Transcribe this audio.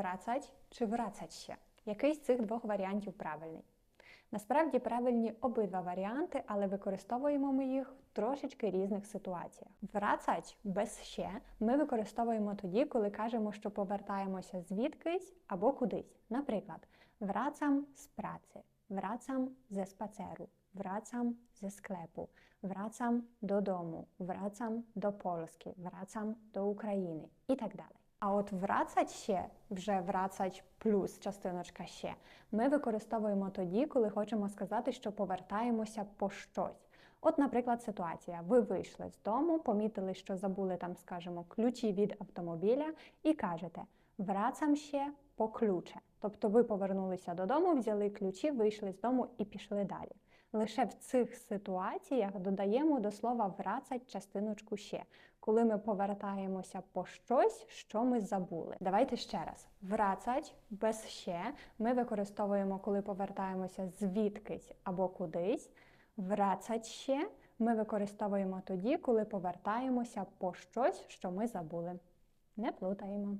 Врацать чи врацать ще? Який з цих двох варіантів правильний? Насправді правильні обидва варіанти, але використовуємо ми їх в трошечки різних ситуаціях. Врацать без ще ми використовуємо тоді, коли кажемо, що повертаємося звідкись або кудись. Наприклад, wracam з праці, wracam ze spaceru, wracam ze sklepu, wracam додому, wracam до Польщі, wracam до України і так далі. А от врацать ще, вже врацать плюс частиночка ще, ми використовуємо тоді, коли хочемо сказати, що повертаємося по щось. От, наприклад, ситуація: ви вийшли з дому, помітили, що забули там, скажімо, ключі від автомобіля, і кажете врацам ще по ключе. Тобто ви повернулися додому, взяли ключі, вийшли з дому і пішли далі. Лише в цих ситуаціях додаємо до слова врацать частиночку ще, коли ми повертаємося по щось, що ми забули. Давайте ще раз. Врацать без ще ми використовуємо, коли повертаємося звідкись або кудись. Врацать ще ми використовуємо тоді, коли повертаємося по щось, що ми забули. Не плутаємо.